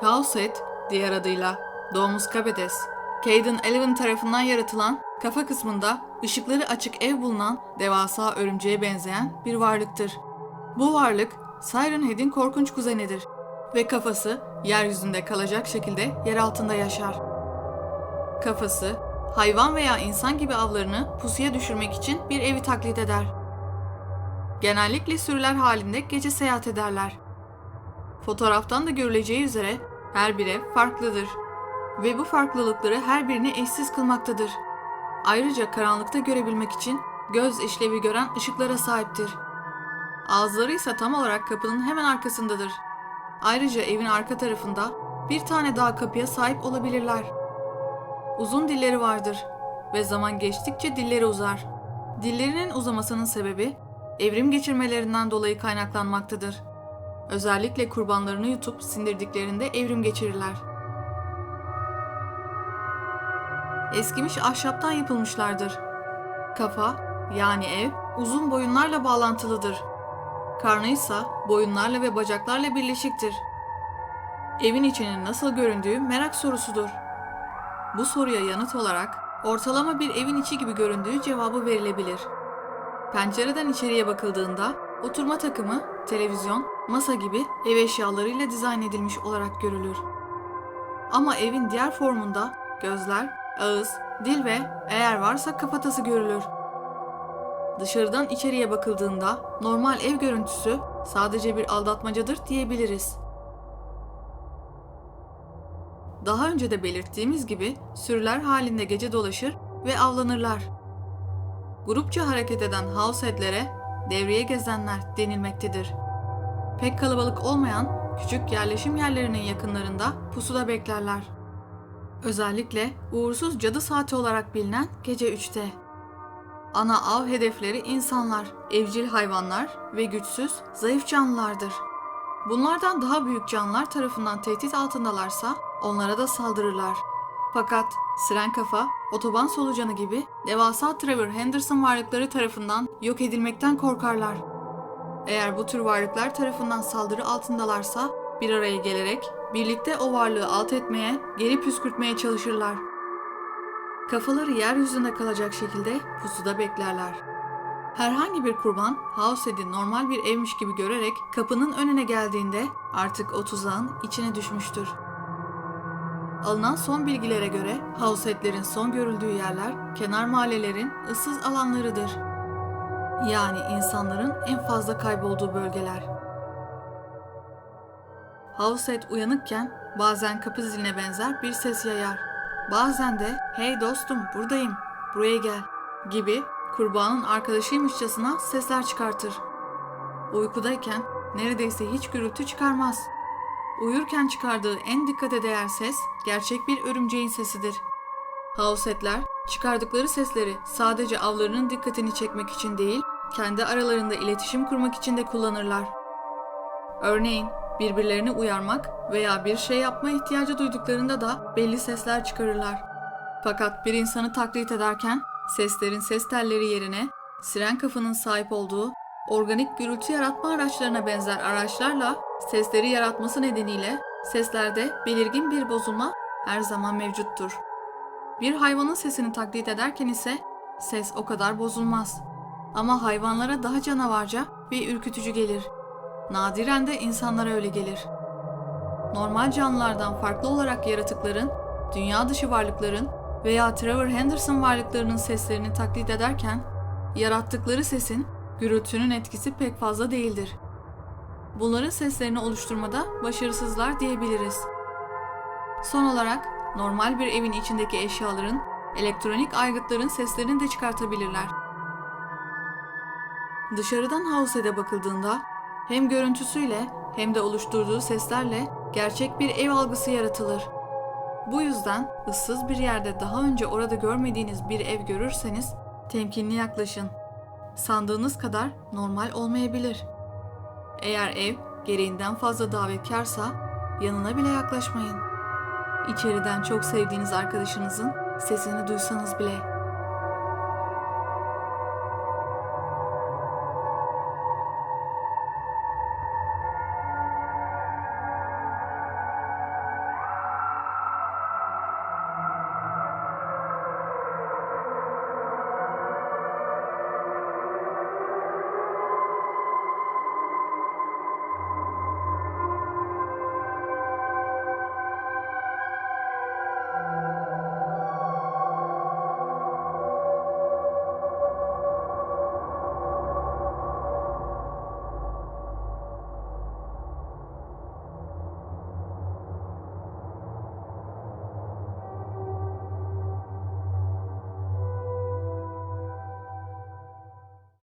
Househead, diğer adıyla Domus Cabedes, Caden Eleven tarafından yaratılan kafa kısmında ışıkları açık ev bulunan devasa örümceğe benzeyen bir varlıktır. Bu varlık Siren Head'in korkunç kuzenidir ve kafası yeryüzünde kalacak şekilde yer altında yaşar. Kafası hayvan veya insan gibi avlarını pusuya düşürmek için bir evi taklit eder. Genellikle sürüler halinde gece seyahat ederler. Fotoğraftan da görüleceği üzere her bir ev farklıdır ve bu farklılıkları her birini eşsiz kılmaktadır. Ayrıca karanlıkta görebilmek için göz işlevi gören ışıklara sahiptir. Ağızları ise tam olarak kapının hemen arkasındadır. Ayrıca evin arka tarafında bir tane daha kapıya sahip olabilirler. Uzun dilleri vardır ve zaman geçtikçe dilleri uzar. Dillerinin uzamasının sebebi evrim geçirmelerinden dolayı kaynaklanmaktadır. Özellikle kurbanlarını yutup sindirdiklerinde evrim geçirirler. Eskimiş ahşaptan yapılmışlardır. Kafa, yani ev, uzun boyunlarla bağlantılıdır. Karnı ise boyunlarla ve bacaklarla birleşiktir. Evin içinin nasıl göründüğü merak sorusudur. Bu soruya yanıt olarak ortalama bir evin içi gibi göründüğü cevabı verilebilir. Pencereden içeriye bakıldığında oturma takımı, televizyon, masa gibi ev eşyalarıyla dizayn edilmiş olarak görülür. Ama evin diğer formunda gözler, ağız, dil ve eğer varsa kafatası görülür. Dışarıdan içeriye bakıldığında normal ev görüntüsü sadece bir aldatmacadır diyebiliriz. Daha önce de belirttiğimiz gibi sürüler halinde gece dolaşır ve avlanırlar. Grupça hareket eden househead'lere devreye gezenler denilmektedir. Pek kalabalık olmayan küçük yerleşim yerlerinin yakınlarında pusuda beklerler. Özellikle uğursuz cadı saati olarak bilinen gece 3'te. Ana av hedefleri insanlar, evcil hayvanlar ve güçsüz, zayıf canlılardır. Bunlardan daha büyük canlılar tarafından tehdit altındalarsa onlara da saldırırlar. Fakat siren kafa, otoban solucanı gibi devasa Trevor Henderson varlıkları tarafından yok edilmekten korkarlar. Eğer bu tür varlıklar tarafından saldırı altındalarsa bir araya gelerek birlikte o varlığı alt etmeye, geri püskürtmeye çalışırlar. Kafaları yeryüzünde kalacak şekilde pusuda beklerler. Herhangi bir kurban Househead'i normal bir evmiş gibi görerek kapının önüne geldiğinde artık o tuzağın içine düşmüştür. Alınan son bilgilere göre Househead'lerin son görüldüğü yerler kenar mahallelerin ıssız alanlarıdır. Yani insanların en fazla kaybolduğu bölgeler. Househead uyanıkken bazen kapı ziline benzer bir ses yayar. Bazen de hey dostum buradayım, buraya gel gibi kurbanın arkadaşıymışçasına sesler çıkartır. Uykudayken neredeyse hiç gürültü çıkarmaz. Uyurken çıkardığı en dikkate değer ses gerçek bir örümceğin sesidir. Househead'ler çıkardıkları sesleri sadece avlarının dikkatini çekmek için değil, kendi aralarında iletişim kurmak için de kullanırlar. Örneğin birbirlerini uyarmak veya bir şey yapma ihtiyacı duyduklarında da belli sesler çıkarırlar. Fakat bir insanı taklit ederken seslerin ses telleri yerine siren kafanın sahip olduğu organik gürültü yaratma araçlarına benzer araçlarla sesleri yaratması nedeniyle seslerde belirgin bir bozulma her zaman mevcuttur. Bir hayvanın sesini taklit ederken ise ses o kadar bozulmaz. Ama hayvanlara daha canavarca ve ürkütücü gelir. Nadiren de insanlara öyle gelir. Normal canlılardan farklı olarak yaratıkların, dünya dışı varlıkların veya Trevor Henderson varlıklarının seslerini taklit ederken yarattıkları sesin gürültünün etkisi pek fazla değildir. Bunların seslerini oluşturmada başarısızlar diyebiliriz. Son olarak normal bir evin içindeki eşyaların, elektronik aygıtların seslerini de çıkartabilirler. Dışarıdan Househead'e bakıldığında hem görüntüsüyle hem de oluşturduğu seslerle gerçek bir ev algısı yaratılır. Bu yüzden ıssız bir yerde daha önce orada görmediğiniz bir ev görürseniz temkinli yaklaşın. Sandığınız kadar normal olmayabilir. Eğer ev gereğinden fazla davetkarsa yanına bile yaklaşmayın. İçeriden çok sevdiğiniz arkadaşınızın sesini duysanız bile.